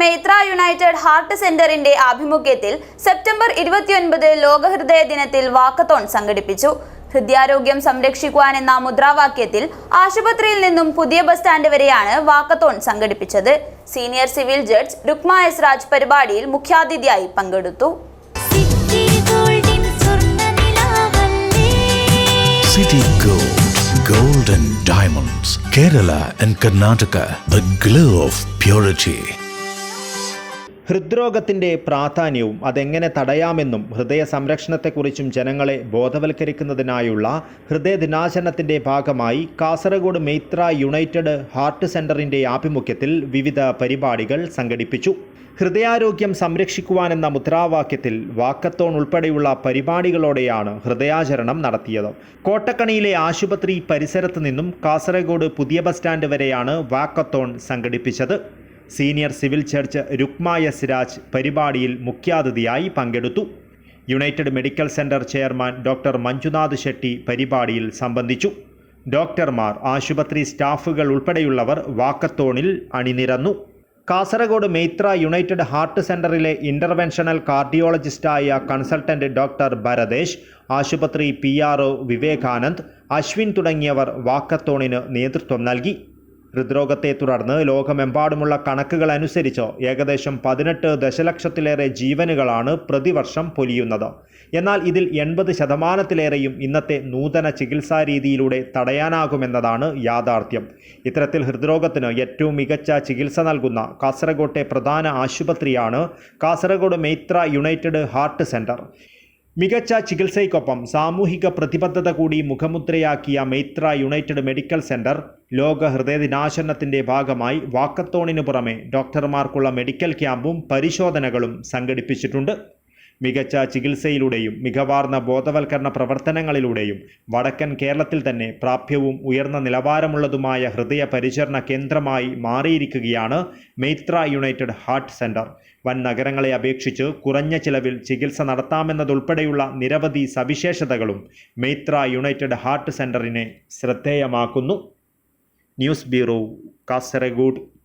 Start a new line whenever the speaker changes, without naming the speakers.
Methra United heart സെന്ററിന്റെ ആഭിമുഖ്യത്തിൽ September ഇരുപത്തിയൊൻപത് ലോകഹൃദയ ദിനത്തിൽ വാക്കത്തോൺ സംഘടിപ്പിച്ചു. ഹൃദയാരോഗ്യം സംരക്ഷിക്കുവാൻ എന്ന മുദ്രാവാക്യത്തിൽ ആശുപത്രിയിൽ നിന്നും പുതിയ ബസ് സ്റ്റാൻഡ് വരെയാണ് വാക്കത്തോൺ സംഘടിപ്പിച്ചത്. Senior civil judge Rukma S Raj പരിപാടിയിൽ മുഖ്യാതിഥിയായി പങ്കെടുത്തു.
സിറ്റി ഗോൾഡിൻ സ്വർണനിലാവല്ലേ
City Gold, Gold and Diamonds, Kerala and Karnataka, the glow of purity.
ഹൃദ്രോഗത്തിന്റെ പ്രാധാന്യവും അതെങ്ങനെ തടയാമെന്നും ഹൃദയ സംരക്ഷണത്തെക്കുറിച്ചും ജനങ്ങളെ ബോധവൽക്കരിക്കുന്നതിനായുള്ള ഹൃദയ ദിനാചരണത്തിന്റെ ഭാഗമായി കാസർഗോഡ് മെയ്ത്ര യുണൈറ്റഡ് ഹാർട്ട് സെന്ററിന്റെ ആഭിമുഖ്യത്തിൽ വിവിധ പരിപാടികൾ സംഘടിപ്പിച്ചു. ഹൃദയാരോഗ്യം സംരക്ഷിക്കുവാനെന്ന മുദ്രാവാക്യത്തിൽ വാക്കത്തോൺ ഉൾപ്പെടെയുള്ള പരിപാടികളോടെയാണ് ഹൃദയാചരണം നടത്തിയത്. കോട്ടക്കണിയിലെ ആശുപത്രി പരിസരത്ത് നിന്നും കാസർഗോഡ് പുതിയ ബസ് സ്റ്റാൻഡ് വരെയാണ് വാക്കത്തോൺ സംഘടിപ്പിച്ചത്. Senior civil judge Rukma S Raj പരിപാടിയിൽ മുഖ്യാതിഥിയായി പങ്കെടുത്തു. United medical centre chairman doctor Manjunath Shetty പരിപാടിയിൽ സംബന്ധിച്ചു. ഡോക്ടർമാർ ആശുപത്രി സ്റ്റാഫുകൾ ഉൾപ്പെടെയുള്ളവർ വാക്കത്തോണിൽ അണിനിരന്നു. കാസർഗോഡ് മെയ്ത്ര യുണൈറ്റഡ് ഹാർട്ട് സെന്ററിലെ ഇന്റർവെൻഷണൽ കാർഡിയോളജിസ്റ്റായ കൺസൾട്ടന്റ് ഡോക്ടർ ഭരതേഷ് ആശുപത്രി പി ആർ വിവേകാനന്ദ് അശ്വിൻ തുടങ്ങിയവർ വാക്കത്തോണിന് നേതൃത്വം നൽകി. ഹൃദ്രോഗത്തെ തുടർന്ന് ലോകമെമ്പാടുമുള്ള കണക്കുകൾ അനുസരിച്ചോ ഏകദേശം പതിനെട്ട് ദശലക്ഷത്തിലേറെ ജീവനുകളാണ് പ്രതിവർഷം പൊലിയുന്നത്. എന്നാൽ ഇതിൽ എൺപത് ശതമാനത്തിലേറെയും ഇന്നത്തെ നൂതന ചികിത്സാ രീതിയിലൂടെ തടയാനാകുമെന്നതാണ് യാഥാർത്ഥ്യം. ഇത്തരത്തിൽ ഹൃദ്രോഗത്തിന് ഏറ്റവും മികച്ച ചികിത്സ നൽകുന്ന കാസർഗോട്ടെ പ്രധാന ആശുപത്രിയാണ് Kasaragod Meitra united heart centre മികച്ച ചികിത്സയ്ക്കൊപ്പം സാമൂഹിക പ്രതിബദ്ധത കൂടി മുഖമുദ്രയാക്കിയ മൈത്ര യുണൈറ്റഡ് മെഡിക്കൽ സെന്റർ ലോക ഹൃദയ ദിനാചരണത്തിന്റെ ഭാഗമായി വാക്കത്തോണിനു പുറമെ ഡോക്ടർമാർക്കുള്ള മെഡിക്കൽ ക്യാമ്പും പരിശോധനകളും സംഘടിപ്പിച്ചിട്ടുണ്ട്. മികച്ച ചികിത്സയിലൂടെയും മികവാർന്ന ബോധവൽക്കരണ പ്രവർത്തനങ്ങളിലൂടെയും വടക്കൻ കേരളത്തിൽ തന്നെ പ്രാപ്യവും ഉയർന്ന നിലവാരമുള്ളതുമായ ഹൃദയ പരിചരണ കേന്ദ്രമായി മാറിയിരിക്കുകയാണ് മെയ്ത്ര യുണൈറ്റഡ് ഹാർട്ട് സെന്റർ. വൻ നഗരങ്ങളെ അപേക്ഷിച്ച് കുറഞ്ഞ ചിലവിൽ ചികിത്സ നടത്താമെന്നതുൾപ്പെടെയുള്ള നിരവധി സവിശേഷതകളും മെയ്ത്ര യുണൈറ്റഡ് ഹാർട്ട് സെന്ററിനെ ശ്രദ്ധേയമാക്കുന്നു. News bureau Kasaragod.